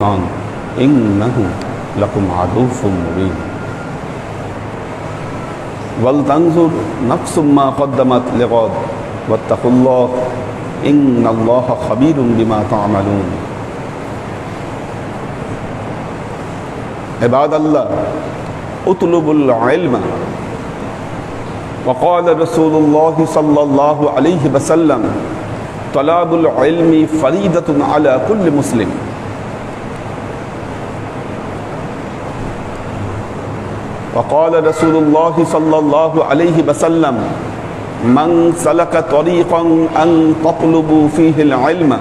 الشيطان. إنه لكم عدو مبين. ولتنظر نفس ما قدمت لغد. واتقوا الله إن الله خبير بما تعملون. عباد الله اطلبوا العلم. وقال رسول الله صلى الله عليه وسلم طلب العلم فريدة على كل مسلم. وقال رسول الله صلى الله عليه وسلم من سلك طريقا أن تطلبوا فيه العلم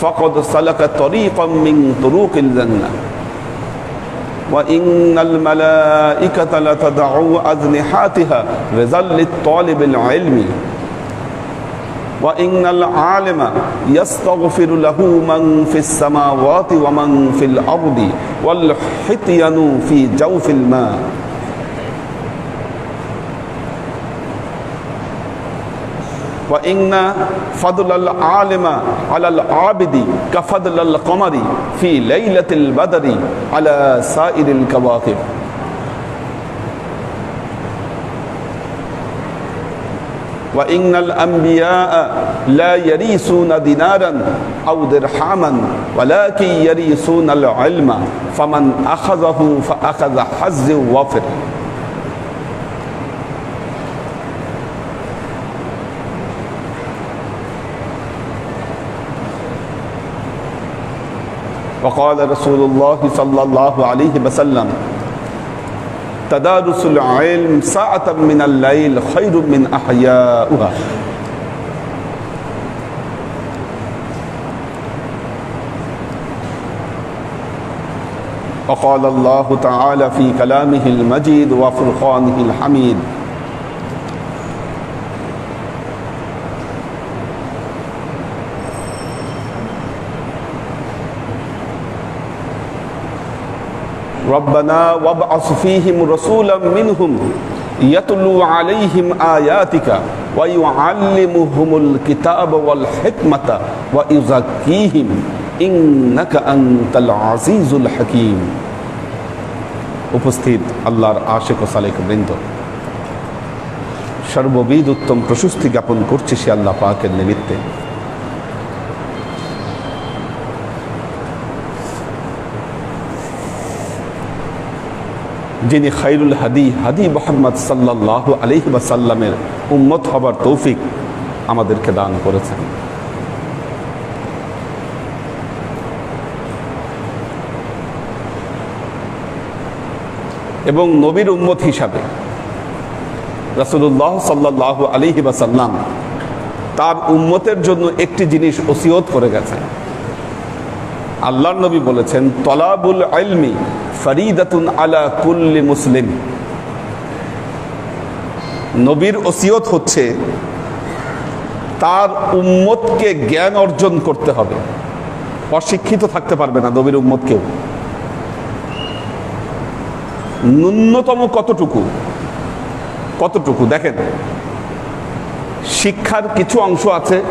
فقد سلك طريقا من طرق الجنة. وإن الملائكة لتدعو أجنحاتها بظل الطالب العلم. وإن العالم يستغفر له من في السماوات ومن في الأرض والحطين في جوف الماء. وإن فضل العالم على العابد كفضل القمر في ليلة البدر على سائر الكواكب. وإن الأنبياء لا يريسون دينارا أو درحاما ولكن يريسون العلم فمن أخذه فأخذ حز وفر. وقال رسول الله صلى الله عليه وسلم تدارس العلم ساعة من الليل خير من أحياؤها. وقال الله تعالى في كلامه المجيد وفرقانه الحميد. রব্বানা ওয়াবআস ফীহিম রাসূলাম মিনহুম ইয়াতলু আলাইহিম আয়াতিকা ওয়া ইউআল্লিমুহুমুল কিতাব ওয়াল হিকমাতা ওয়া ইউযাক্কিহিম ইন্নাকা আনতাল আজিজুল হাকীম। উপস্থিত আল্লাহর আশেক ও সালেক বৃন্দ সর্ববিদ উত্তম প্রশস্তি জ্ঞাপন করছে সে আল্লাহ পাকের নিমিত্তে। যিনি খাইরুল হাদি হাদি মোহাম্মদ সাল্লাহ আলহি সাল্লামের উম্মত হবার তৌফিক আমাদেরকে দান করেছেন। এবং নবীর উম্মত হিসাবে রাসুল্লাহ সাল্লাহ আলহি সাল্লাম তার উম্মতের জন্য একটি জিনিস ওসিয়ত করে গেছেন। আল্লাহ নবী বলেছেন, তলাবুল আলমি ফরিদাতুন আলা কুল্লি মুসলিম। নবীর ওসিয়ত হচ্ছে তার উম্মতকে জ্ঞান অর্জন করতে হবে। অশিক্ষিত থাকতে পারবে না নবীর উম্মত কেউ। ন্যূনতম কতটুকু? কতটুকু? দেখেন, শিক্ষার কিছু অংশ আছে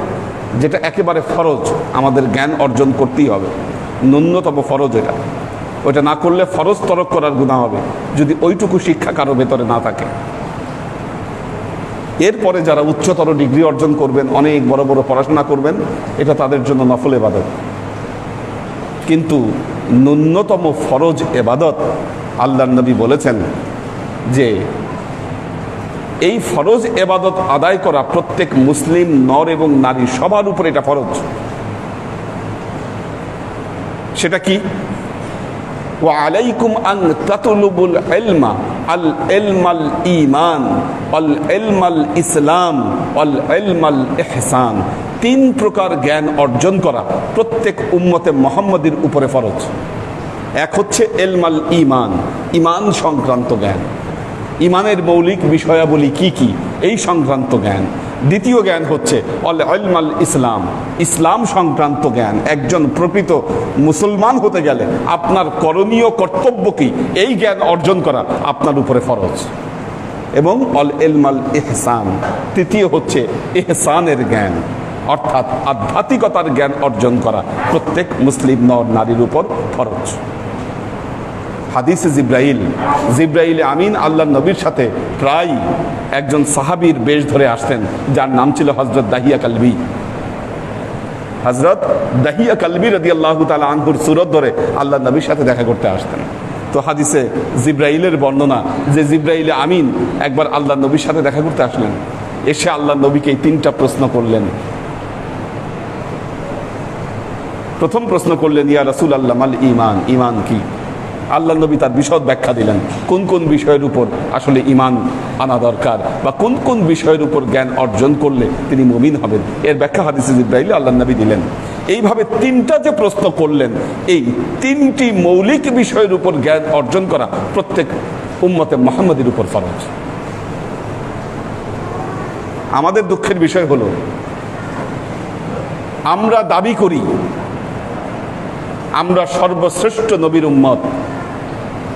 যেটা একেবারে ফরজ। আমাদের জ্ঞান অর্জন করতেই হবে। ন্যূনতম ফরজ এটা। ওটা না করলে ফরজ তরক করার গুণা হবে, যদি ওইটুকু শিক্ষা কারও ভেতরে না থাকে। এরপরে যারা উচ্চতর ডিগ্রি অর্জন করবেন, অনেক বড় বড় পড়াশোনা করবেন, এটা তাদের জন্য নফল এবাদত। কিন্তু ন্যূনতম ফরজ এবাদত আল্লাহ নবী বলেছেন যে, এই ফরজ এবাদত আদায় করা প্রত্যেক মুসলিম নর এবং নারী সবার উপর এটা ফরজ। সেটা কি? وعليكم أن تطلبوا العلم العلم الإيمان والعلم الإسلام والعلم الإحسان তিন প্রকার জ্ঞান অর্জন করা প্রত্যেক উম্মতে মোহাম্মদের উপরে ফরজ এক হচ্ছে এলমাল ইমান ইমান সংক্রান্ত জ্ঞান ইমানের মৌলিক বিষয়াবলী কি কি এই সংক্রান্ত জ্ঞান দ্বিতীয় জ্ঞান হচ্ছে অল আলমাল ইসলাম। ইসলাম সংক্রান্ত জ্ঞান। একজন প্রকৃত মুসলমান হতে গেলে আপনার করণীয় কর্তব্য কি? এই জ্ঞান অর্জন করা আপনার উপরে ফরজ। এবং অল এলমাল এহসান তৃতীয় হচ্ছে এহসানের জ্ঞান। অর্থাৎ আধ্যাত্মিকতার জ্ঞান অর্জন করা প্রত্যেক মুসলিম নর নারীর উপর ফরজ। হাদিসে জিব্রাইল জিব্রাইল আমিন আল্লাহ নবীর সাথে প্রায় একজন সাহাবীর বেশ ধরে আসতেন, যার নাম ছিল হজরত দাহিয়া কালবি। হজরত দাহিয়া কালবি রদি আল্লাহ তালা আনহুর সুরত ধরে আল্লাহ নবীর সাথে দেখা করতে আসতেন। তো হাদিসে জিব্রাইলের বর্ণনা যে জিব্রাইলে আমিন একবার আল্লাহ নবীর সাথে দেখা করতে আসলেন, এসে আল্লাহ নবীকে তিনটা প্রশ্ন করলেন। প্রথম প্রশ্ন করলেন, ইয়া রসুল আল্লাহ মাল ইমান ইমান কি? আল্লাহ নবী তার বিশদ ব্যাখ্যা দিলেন। কোন কোন বিষয়ের উপর আসলে ইমান আনা দরকার বা কোন কোন বিষয়ের উপর জ্ঞান অর্জন করলে তিনি মুমিন হবেন? এর ব্যাখ্যা হাদিসে জিব্রাইল আল্লাহ নবী দিলেন। এইভাবে তিনটা যে প্রশ্ন করলেন, এই তিনটি মৌলিক বিষয়ের উপর জ্ঞান অর্জন করা প্রত্যেক উম্মতে মোহাম্মদের উপর ফরজ। আমাদের দুঃখের বিষয় হলো, আমরা দাবি করি, আমরা সর্বশ্রেষ্ঠ নবীর উম্মত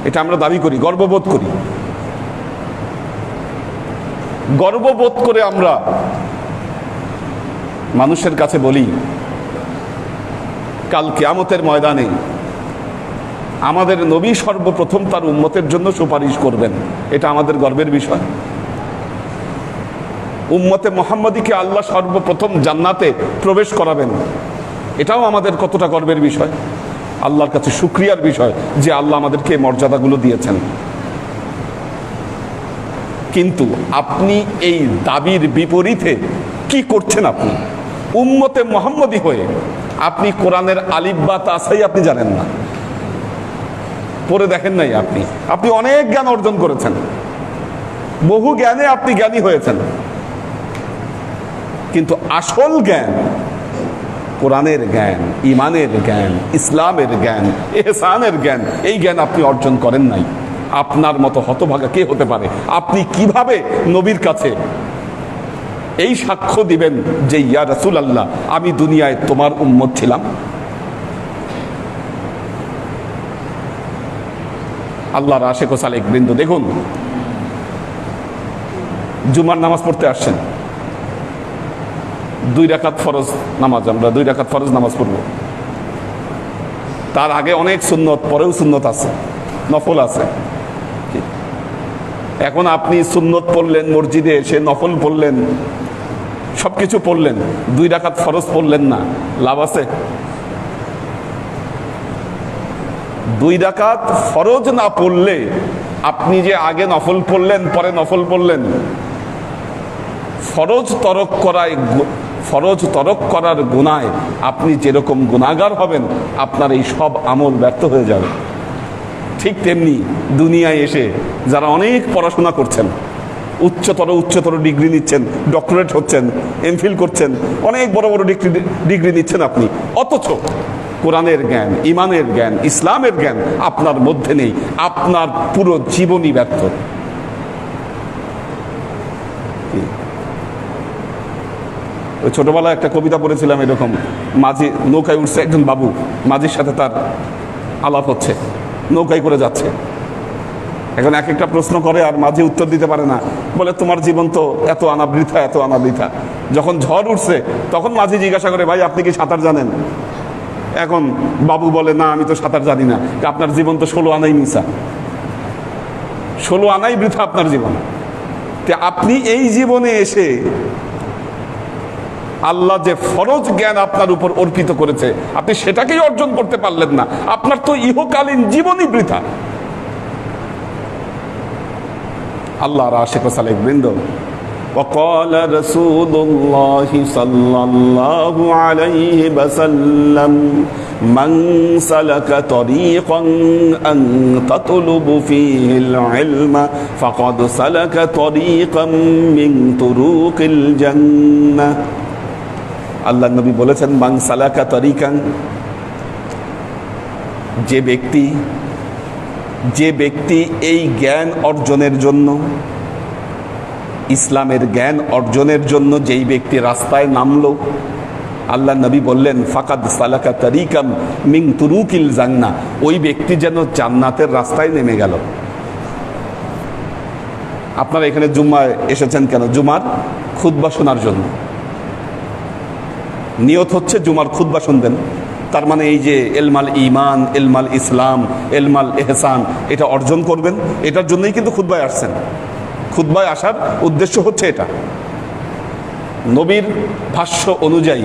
এটা আমরা দাবি করি, গর্ববোধ করি। গর্ববোধ করে আমরা মানুষের কাছে বলি, কাল কেয়ামতের ময়দানে আমাদের নবী সর্বপ্রথম তার উম্মতের জন্য সুপারিশ করবেন। এটা আমাদের গর্বের বিষয়। উম্মতে মোহাম্মদীকে আল্লাহ সর্বপ্রথম জান্নাতে প্রবেশ করাবেন। এটাও আমাদের কতটা গর্বের বিষয়। আল্লাহর কাছে সুক্রিয়ার বিষয় যে আল্লাহ আমাদেরকে মর্যাদাগুলো দিয়েছেন। কিন্তু আপনি এই দাবির বিপরীতে কি করছেন আপনি? উম্মতে মোহাম্মদী হয়ে আপনি কোরআনের আলিব্বা তাসাই আপনি জানেন না। পড়ে দেখেন নাই আপনি। আপনি অনেক জ্ঞান অর্জন করেছেন। বহু জ্ঞানে আপনি জ্ঞানী হয়েছেন। কিন্তু আসল জ্ঞান কোরআনের জ্ঞান ইমানের জ্ঞান, ইসলামের জ্ঞান, এহসানের জ্ঞান, এই জ্ঞান আপনি অর্জন করেন নাই। আপনার মতো হতভাগা কে হতে পারে? আপনি কীভাবে নবীর কাছে এই সাক্ষ্য দিবেন যে, ইয়া রাসুল আল্লাহ আমি দুনিয়ায় তোমার উম্মত ছিলাম আল্লাহর আশেক ও সালেক বৃন্দ, দেখুন। জুমার নামাজ পড়তে আসছেন। দুই রাকাত ফরজ নামাজ, আমরা দুই রাকাত ফরজ নামাজ পড়ব। তার আগে অনেক সুন্নত, পরেও সুন্নত আছে, নফল আছে। এখন আপনি সুন্নত পড়লেন, মসজিদে এসে নফল পড়লেন সব কিছু পড়লেন, দুই রাকাত ফরজ পড়লেন না, লাভ আছে? দুই রাকাত ফরজ না পড়লে আপনি যে আগে নফল পড়লেন, পরে নফল পড়লেন, ফরজ তরক করায় ফরজ তরক করার গুনায় আপনি যেরকম গুণাগার হবেন, আপনার এই সব আমল ব্যর্থ হয়ে যাবে। ঠিক তেমনি দুনিয়ায় এসে যারা অনেক পড়াশোনা করছেন, উচ্চতর উচ্চতর ডিগ্রি নিচ্ছেন, ডক্টরেট হচ্ছেন এমফিল করছেন, অনেক বড় বড় ডিগ্রি ডিগ্রি নিচ্ছেন আপনি। অথচ কোরআনের জ্ঞান ইমানের জ্ঞান, ইসলামের জ্ঞান আপনার মধ্যে নেই, আপনার পুরো জীবনই ব্যর্থ। ওই ছোটবেলায় একটা কবিতা পড়েছিলাম এরকম, মাঝি, নৌকায় উঠছে একজন বাবু, মাঝির সাথে তার আলাপ হচ্ছে, নৌকায় করে যাচ্ছে। এখন এক একটা প্রশ্ন করে আর মাঝি উত্তর দিতে পারে না। বলে, তোমার জীবন তো এত আনা বৃথা এত আনাবৃথা যখন ঝড় উঠছে, তখন মাঝি জিজ্ঞাসা করে, ভাই, আপনি কি সাঁতার জানেন? এখন বাবু বলে, না, আমি তো সাঁতার জানি না। আপনার জীবন তো ষোলো আনাই মিশা ষোলো আনাই বৃথা আপনার জীবন। আপনি এই জীবনে এসে আল্লাহ যে ফরজ জ্ঞান আপনার উপর অর্পিত করেছে আপনি সেটাকেই অর্জন করতে পারলেন না আপনার তো ইহকালীন জীবনই বৃথা আল্লাহর আশেখ সালেক বৃন্দ وقال رسول الله صلى الله عليه وسلم من سلك طريقا أن تطلب فيه العلم فقد سلك طريقا من طرق الجنة আল্লাহ নবী বলেছেন, মান সালাকা তরিকান, যে ব্যক্তি যে ব্যক্তি এই জ্ঞান অর্জনের জন্য, ইসলামের জ্ঞান অর্জনের জন্য যেই ব্যক্তি রাস্তায় নামল, আল্লাহ নবী বললেন, ফাকাদ সালাকা তরিকাম মিং তুরুকিল জান্না ওই ব্যক্তি যেন জান্নাতের রাস্তায় নেমে গেল। আপনারা এখানে জুম্মায় এসেছেন কেন? জুমার খুদ্া শোনার জন্য। নিয়ত হচ্ছে জুমার খুদ্া শুনবেন। তার মানে এই যে এলমাল ইমান এলমাল ইসলাম, এলমাল এহসান, এটা অর্জন করবেন। এটার জন্যই কিন্তু খুদ্বায় আসছেন। খুদ্বায় আসার উদ্দেশ্য হচ্ছে এটা। নবীর ভাষ্য অনুযায়ী,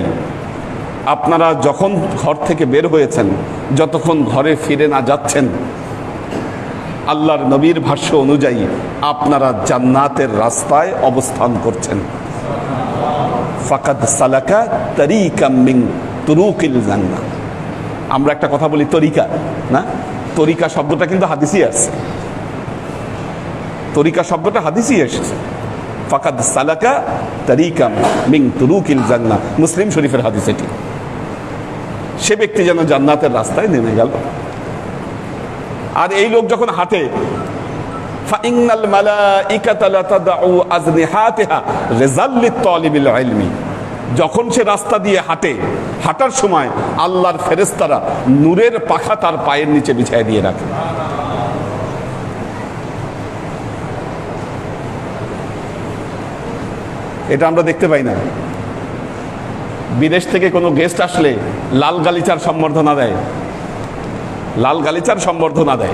আপনারা যখন ঘর থেকে বের হয়েছেন, যতক্ষণ ঘরে ফিরে না যাচ্ছেন, আল্লাহর নবীর ভাষ্য অনুযায়ী আপনারা জান্নাতের রাস্তায় অবস্থান করছেন। ফাকাদ সালাকা তরিকাম মিন তুরুকিল জান্নাহ। আমরা একটা কথা বলি তরিকা, না? তরিকা শব্দটা কিন্তু হাদিসই আসছে তরিকা শব্দটা হাদিসই এসেছে। ফাকাদ সালাকা তরিকাম মিন তুরুকিল জান্নাহ। মুসলিম শরীফের হাদিস এটি। সে ব্যক্তি যেন জান্নাতের রাস্তায় নেমে গেল। আর এই লোক যখন হাঁটে ফাইনাল যখন সে রাস্তা দিয়ে হাঁটে, হাঁটার সময় আল্লাহর ফেরেস্তারা নূরের পাখা তার পায়ের নিচে বিছায় দিয়ে রাখে। এটা আমরা দেখতে পাই না। বিদেশ থেকে কোনো গেস্ট আসলে লাল গালিচার সম্বর্ধনা দেয়। লাল গালিচার সম্বর্ধনা দেয়।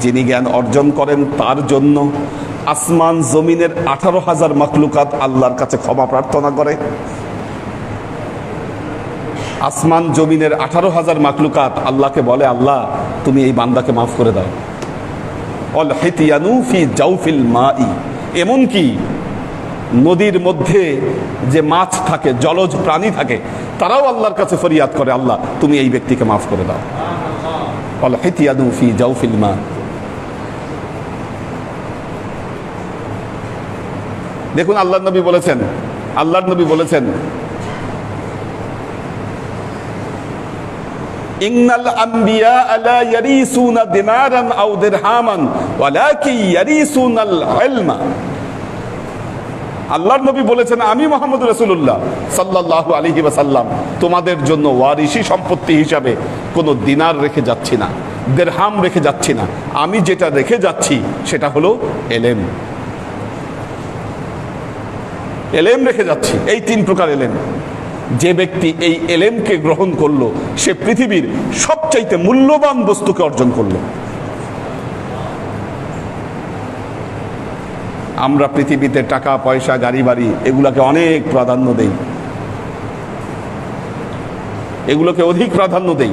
যিনি জ্ঞান অর্জন করেন তার জন্য আসমান জমিনের আঠারো হাজার মাকলুকাত আল্লাহর কাছে ক্ষমা প্রার্থনা করে। আসমান জমিনের আঠারো হাজার মাকলুকাত আল্লাহকে বলে, আল্লাহ, তুমি এই বান্দাকে মাফ করে দাও। অল হেতিয়ানু জাউফিল মাই। এমনকি নদীর মধ্যে যে মাছ থাকে, জলজ প্রাণী থাকে, তারাও আল্লাহর কাছে ফরিয়াদ করে, আল্লাহ, তুমি এই ব্যক্তিকে মাফ করে দাও। অল হেতিয়ানু ফি জাউফিল মা দেখুন আল্লাহ নবী বলেছেন, আল্লাহর নবী বলেছেন, ইন্নাল আম্বিয়া লা ইয়ারিসুনা দিনারান আও আল্লাহর নবী বলেছেন, আমি মোহাম্মদ রসুল্লাহ সাল্লাল্লাহু আলাইহি ওয়াসাল্লাম, তোমাদের জন্য ওয়ারিসি সম্পত্তি হিসাবে কোনো দিনার রেখে যাচ্ছি না দেড়হাম রেখে যাচ্ছি না। আমি যেটা রেখে যাচ্ছি, সেটা হলো এলেম। এলেম রেখে যাচ্ছি। এই তিন প্রকার এলেম। যে ব্যক্তি এই এলেমকে গ্রহণ করল, সে পৃথিবীর সবচাইতে মূল্যবান বস্তুকে অর্জন করল। আমরা পৃথিবীতে টাকা, পয়সা, গাড়ি, বাড়ি এগুলাকে অনেক প্রাধান্য দেই। এগুলোকে অধিক প্রাধান্য দেই।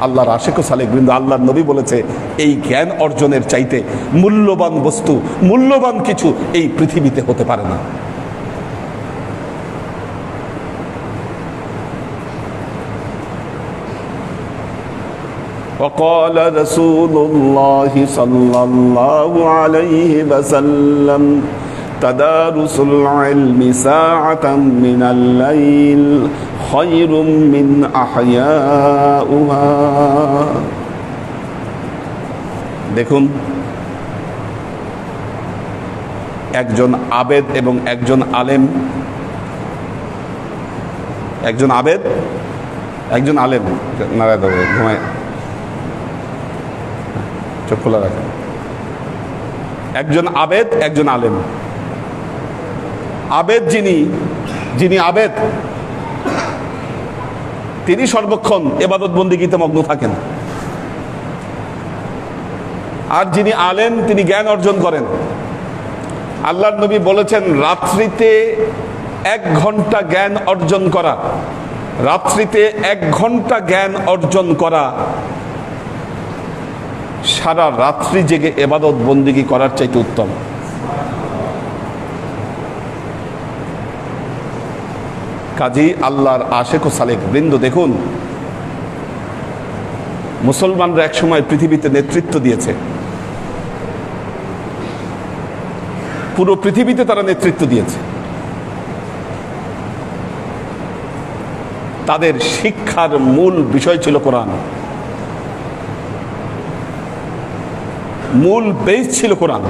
আল্লাহর আশেক সালেক বৃন্দ আল্লাহর নবী বলেছে এই জ্ঞান অর্জনের চাইতে মূল্যবান বস্তু মূল্যবান কিছু এই পৃথিবীতে হতে পারে না وقال رسول الله صلى الله عليه وسلم تدارس العلم ساعة من الليل خير من أحياؤها দেখুন একজন আবেদ এবং একজন আলেম একজন আবেদ একজন আলেম নারায় দেবো ঘুমায় চোখ খোলা রাখেন একজন আবেদ একজন আলেম আবেদ যিনি যিনি আবেদ তিনি সর্বক্ষণ এবাদত বন্দিগিতে মগ্ন থাকেন। আর যিনি আলেন তিনি জ্ঞান অর্জন করেন। আল্লাহ নবী বলেছেন, রাত্রিতে এক ঘণ্টা জ্ঞান অর্জন করা। রাত্রিতে এক ঘণ্টা জ্ঞান অর্জন করা। সারা রাত্রি জেগে এবাদত বন্দিগি করার চাইতে উত্তম। কাজী আল্লাহর আশেক ও সালেক বৃন্দ, দেখুন। মুসলমানরা একসময় পৃথিবীতে নেতৃত্ব দিয়েছে। পুরো পৃথিবীতে তারা নেতৃত্ব দিয়েছে। তাদের শিক্ষার মূল বিষয় ছিল কোরআন। মূল বেস ছিল কোরআন।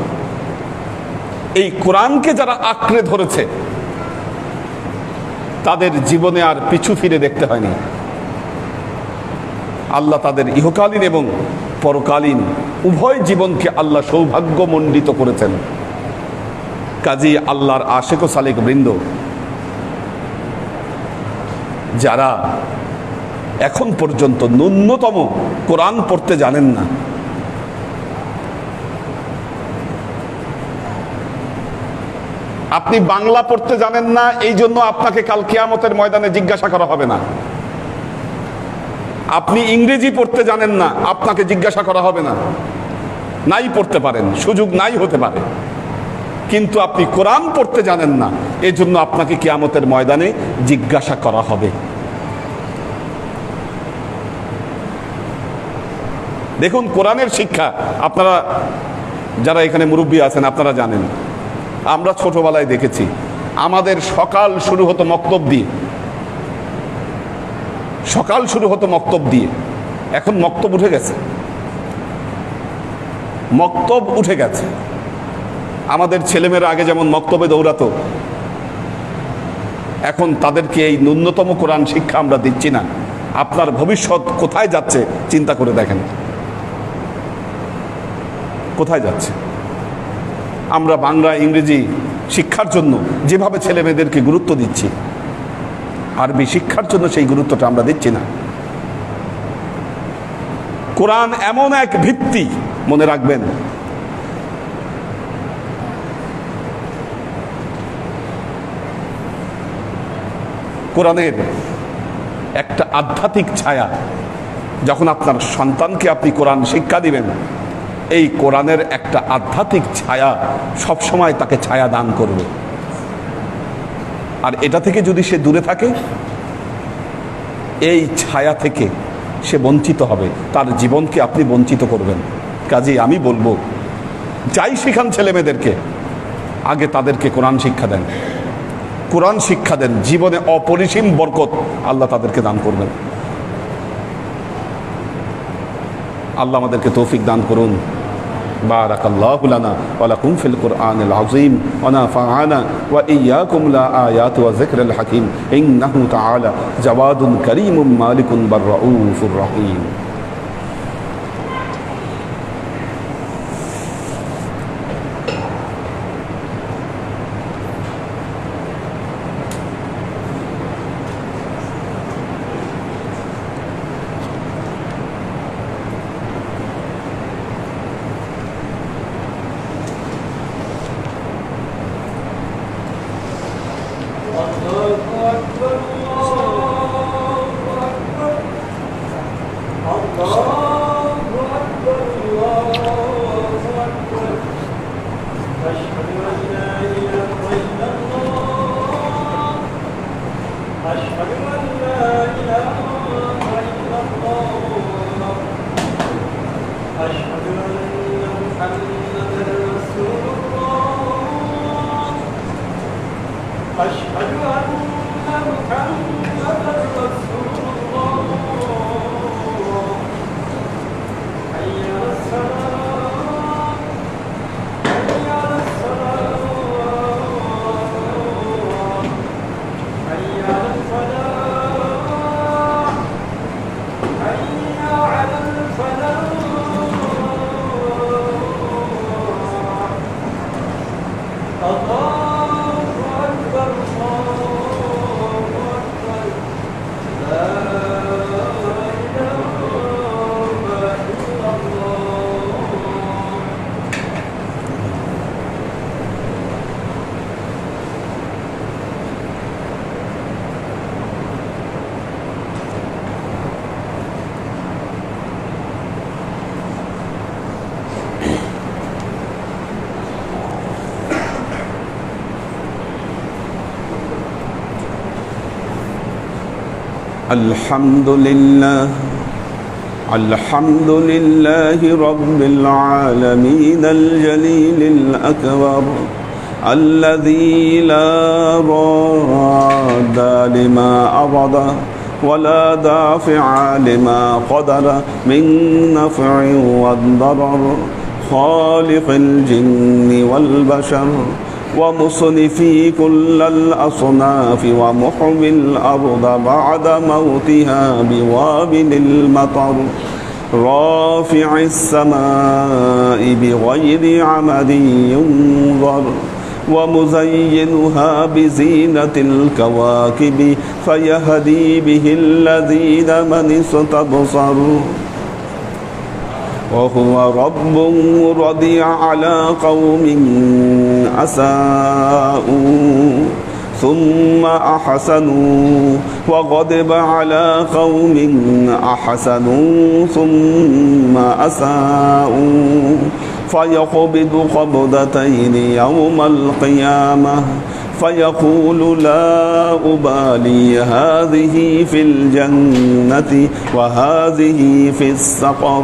এই কোরআনকে যারা আঁকড়ে ধরেছে তাদের জীবনে আর পিছু ফিরে দেখতে হয়নি। আল্লাহ তাদের ইহকালীন এবং পরকালীন উভয় জীবনকে আল্লাহ সৌভাগ্যমণ্ডিত করেছেন। কাজী আল্লাহর আশেক ও সালেক বৃন্দ, যারা এখন পর্যন্ত ন্যূনতম কোরআন পড়তে জানেন না আপনি বাংলা পড়তে জানেন না, এই জন্য আপনাকে কাল কেয়ামতের ময়দানে জিজ্ঞাসা করা হবে না। আপনি ইংরেজি পড়তে জানেন না, আপনাকে জিজ্ঞাসা করা হবে না। নাই পড়তে পারেন, সুযোগ নাই হতে পারে। কিন্তু আপনি কোরআন পড়তে জানেন না, এজন্য আপনাকে কিয়ামতের ময়দানে জিজ্ঞাসা করা হবে। দেখুন, কোরআনের শিক্ষা, আপনারা যারা এখানে মুরব্বী আছেন, আপনারা জানেন। আমরা ছোটবেলায় দেখেছি। আমাদের সকাল শুরু হতো মক্তব দিয়ে। সকাল শুরু হতো মক্তব দিয়ে। এখন মক্তব উঠে গেছে। মক্তব উঠে গেছে। আমাদের ছেলেমেয়েরা আগে যেমন মক্তবে দৌড়াতো, এখন তাদেরকে এই ন্যূনতম কোরআন শিক্ষা আমরা দিচ্ছি না। আপনার ভবিষ্যৎ কোথায় যাচ্ছে, চিন্তা করে দেখেন। কোথায় যাচ্ছে? আমরা বাংলা, ইংরেজি শিক্ষার জন্য যেভাবে ছেলে মেয়েদেরকে গুরুত্ব দিচ্ছি, আরবি শিক্ষার জন্য সেই গুরুত্বটা আমরা দিচ্ছি না। কোরআন এমন এক ভিত্তি, মনে রাখবেন, কোরআনের একটা আধ্যাত্মিক ছায়া, যখন আপনার সন্তানকে আপনি কোরআন শিক্ষা দিবেন এই কোরআনের একটা আধ্যাত্মিক ছায়া সবসময় তাকে ছায়া দান করবে। আর এটা থেকে যদি সে দূরে থাকে, এই ছায়া থেকে সে বঞ্চিত হবে, তার জীবনকে আপনি বঞ্চিত করবেন। কাজেই আমি বলব, যাই শিখান ছেলে মেয়েদেরকে আগে তাদেরকে কোরআন শিক্ষা দেন। কোরআন শিক্ষা দেন, জীবনে অপরিসীম বরকত আল্লাহ তাদেরকে দান করবেন। আল্লাহ আমাদেরকে তৌফিক দান করুন। بارك الله لنا ولكم في القرآن العظيم ونفعنا وإياكم لا آيات وذكر الحكيم إنه تعالى جواد كريم مالك بالرؤوف الرحيم 더 الحمد لله الحمد لله رب العالمين الجليل الأكبر الذي لا راد لما أراد ولا دافع لما قدر من نفع والضرر خالق الجن والبشر. ومصنفي كل الأصناف ومحمي الأرض بعد موتها بوابل المطر. رافع السماء بغير عمد ينظر ومزينها بزينة الكواكب فيهدي به الذين من استبصر وهو رب رضي على قوم أساءوا ثم أحسنوا وغضب على قوم أحسنوا ثم أساءوا فيقبض قبضتين يوم القيامة فيقول لا أبالي هذه في الجنة وهذه في السقر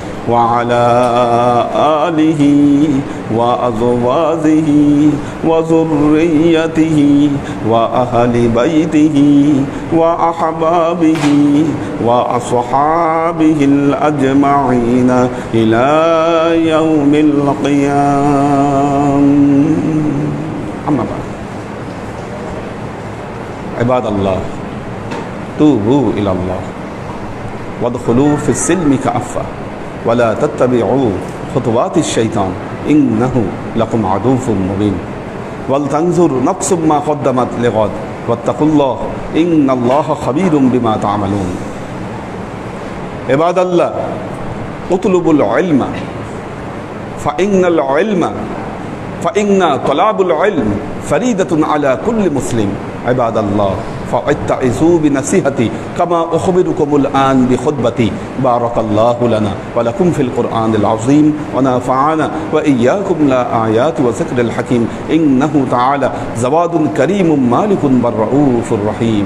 وعلى آله وأزواجه وذريته وأهل بيته وأحبابه وأصحابه الأجمعين إلى يوم القيام. أما بعد. عباد الله توبوا إلى الله. وادخلوا في السلم ওয়ালা তত্তাবি অউ ফতোয়াতি শৈতান ইং নাহু লকুম আদৌফুম মুবিন। ওয়াল তাংজুর নকসুম্মা কদ্দামাত লেগদ, ওয়াত্তাকুল্লহ ইং আল্লাহ খবিরুম বিমা তামালুন। এবাদ আল্লাহ উতলুবুল অলমা ফাইংনাল অলমা ফাইংনা তলাবুল অলম ফরিদাতুন আলা কুল্লি মুসলিম। এবাদ আল্লাহ فاتعظوا بنصيحتي كما أخبركم الآن بخطبتي بارك الله لنا ولكم في القرآن العظيم ونفعنا وإياكم لا آيات وذكر الحكيم إنه تعالى زواد كريم مالك بالرؤوف الرحيم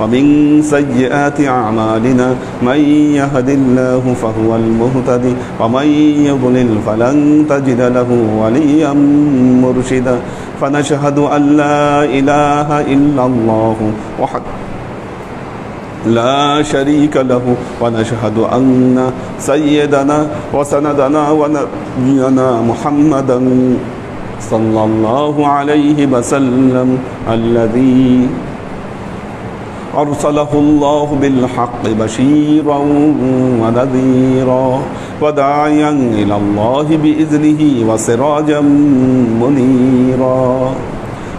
ومن سيئات أعمالنا من يهد الله فهو المهتدي ومن يضلل فلن تجد له وليا مرشدا فنشهد أن لا إله إلا الله وحده لا شريك له ونشهد أن سيدنا وسندنا ونبينا محمدا صلى الله عليه وسلم الذي أرسله الله بالحق بشيرا ونذيرا وداعيا إلى الله بإذنه وسراجا منيرا.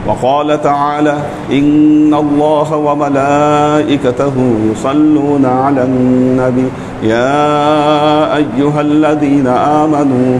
وقال تعالى إن الله وملائكته يصلون على النبي يا أيها الذين آمنوا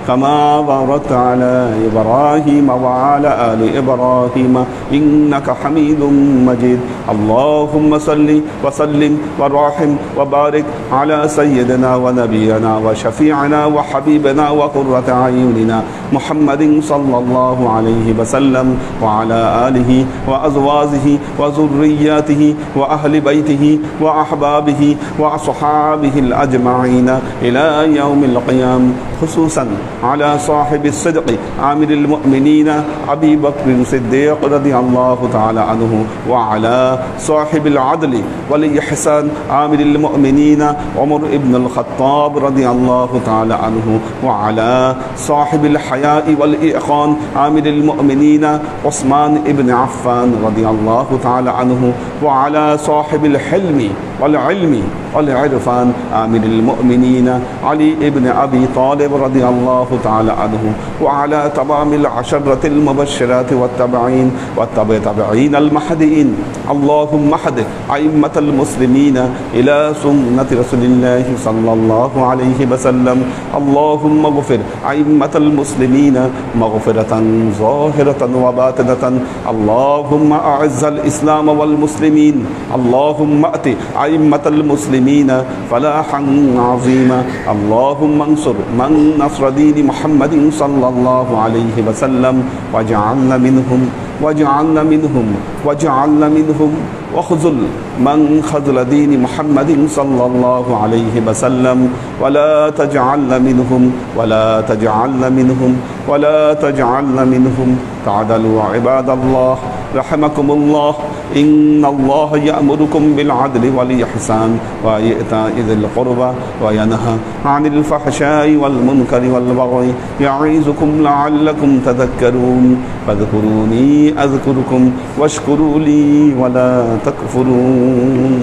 كما باركت على إبراهيم وعلى آل إبراهيم إنك حميد مجيد. اللهم صل وسلم ورحم وبارك على سيدنا ونبينا وشفيعنا وحبيبنا وقرة أعيننا محمد صلى الله عليه وسلم وعلى آله وأزواجه وذرياته وأهل بيته وأحبابه وأصحابه الأجمعين إلى يوم القيام خصوصا على صاحب الصدق عامل المؤمنين أبي بكر الصديق رضي الله تعالى عنه وعلى صاحب العدل والإحسان عامل المؤمنين عمر بن الخطاب رضي الله تعالى عنه وعلى صاحب الحياء والإيقان عامل المؤمنين عثمان بن عفان رضي الله تعالى عنه وعلى صاحب الحلم والعلم والعرفان عامل المؤمنين علي بن أبي طالب رضي الله تعالى عنه وعلى تمام العشرة المبشرات والتبعين والتبعين المهديين. اللهم اهد أئمة المسلمين إلى سنة رسول الله صلى الله عليه وسلم. اللهم اغفر أئمة المسلمين مغفرة ظاهرة وباطنة. اللهم أعز الإسلام والمسلمين. اللهم أت أئمة المسلمين فلاحا عظيما. اللهم انصر من نصر دين محمد صلى الله عليه وسلم. واجعلنا منهم واجعلنا منهم واجعلنا منهم. وخذل من خذل دين محمد صلى الله عليه وسلم. ولا تجعلنا منهم ولا تجعلنا منهم ولا تجعلنا منهم. تعدلوا عباد الله رحمكم الله. إن الله يأمركم بالعدل والإحسان وإيتاء ذي القربى وينهى عن الفحشاء والمنكر والبغي يعظكم لعلكم تذكرون. فاذكروني أذكركم واشكروا لي ولا تكفرون.